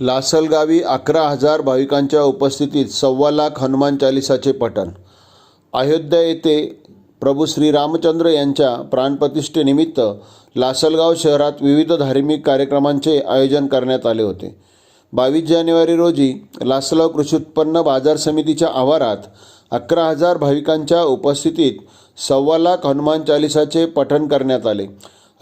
लासलगावी अकरा हजार भाविकांच्या उपस्थितीत सव्वा लाख हनुमान चालिसाचे पठण. अयोध्या येथे प्रभू श्री रामचंद्र यांच्या प्राणप्रतिष्ठेनिमित्त लासलगाव शहरात विविध धार्मिक कार्यक्रमांचे आयोजन करण्यात आले होते. बावीस जानेवारी रोजी लासलगाव कृषी उत्पन्न बाजार समितीच्या आवारात अकरा हजार भाविकांच्या उपस्थितीत सव्वा लाख हनुमान चालिसाचे पठण करण्यात आले.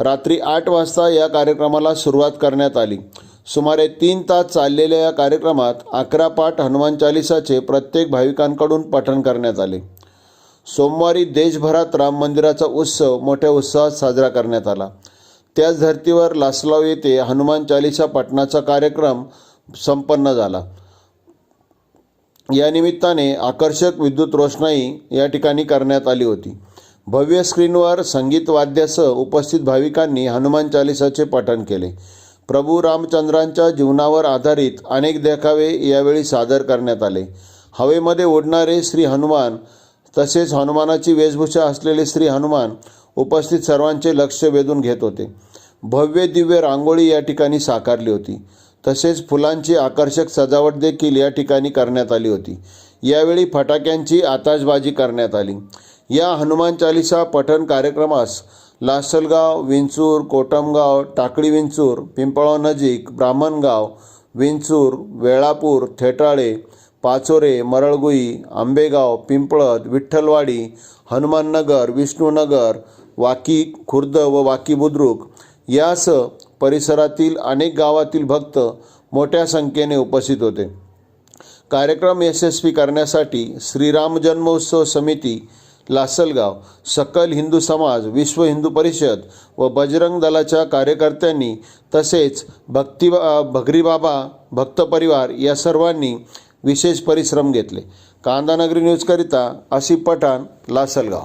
रात्री आठ वाजता या कार्यक्रमाला सुरुवात करण्यात आली. सुमारे तीन तास चाललेल्या या कार्यक्रमात अकरा पाठ हनुमान चालिसाचे प्रत्येक भाविकांकडून पठण करण्यात आले. सोमवारी देशभरात राम मंदिराचा उत्सव मोठ्या उत्साहात साजरा करण्यात आला. त्याच धर्तीवर लासलाव येथे हनुमान चालिसा पठणाचा कार्यक्रम संपन्न झाला. या निमित्ताने आकर्षक विद्युत रोषणाई या ठिकाणी करण्यात आली होती. भव्य स्क्रीनवर संगीत वाद्यासह उपस्थित भाविकांनी हनुमान चालिसाचे पठण केले. प्रभू रामचंद्रांच्या जीवनावर आधारित अनेक देखावे यावेळी सादर करण्यात आले. हवेमध्ये उडणारे श्री हनुमान तसेच हनुमानाची वेशभूषा असलेले श्री हनुमान उपस्थित सर्वांचे लक्ष वेधून घेत होते. भव्य दिव्य रांगोळी या ठिकाणी साकारली होती. तसेच फुलांची आकर्षक सजावट देखील या ठिकाणी करण्यात आली होती. यावेळी फटाक्यांची आताशबाजी करण्यात आली. या हनुमान चालिसा पठण कार्यक्रमास लासलगाव विंचूर कोटमगाव टाकळी विंचूर पिंपळाव नजीक ब्राह्मणगाव विंचूर वेळापूर थेटाळे पाचोरे मरळगुई आंबेगाव पिंपळद विठ्ठलवाडी हनुमाननगर विष्णूनगर वाकी खुर्द व वाकी बुद्रुक यासह परिसरातील अनेक गावातील भक्त मोठ्या संख्येने उपस्थित होते. कार्यक्रम यशस्वी करण्यासाठी श्रीराम जन्मोत्सव समिती लासलगाव सकल हिंदू समाज विश्व हिंदू परिषद व बजरंग दलाच्या कार्यकर्त्यांनी तसेच भक्ती भगरीबाबा भक्त परिवार या सर्वांनी विशेष परिश्रम घेतले. कांदानगरी न्यूजकरिता आसिफ पठाण लासलगाव.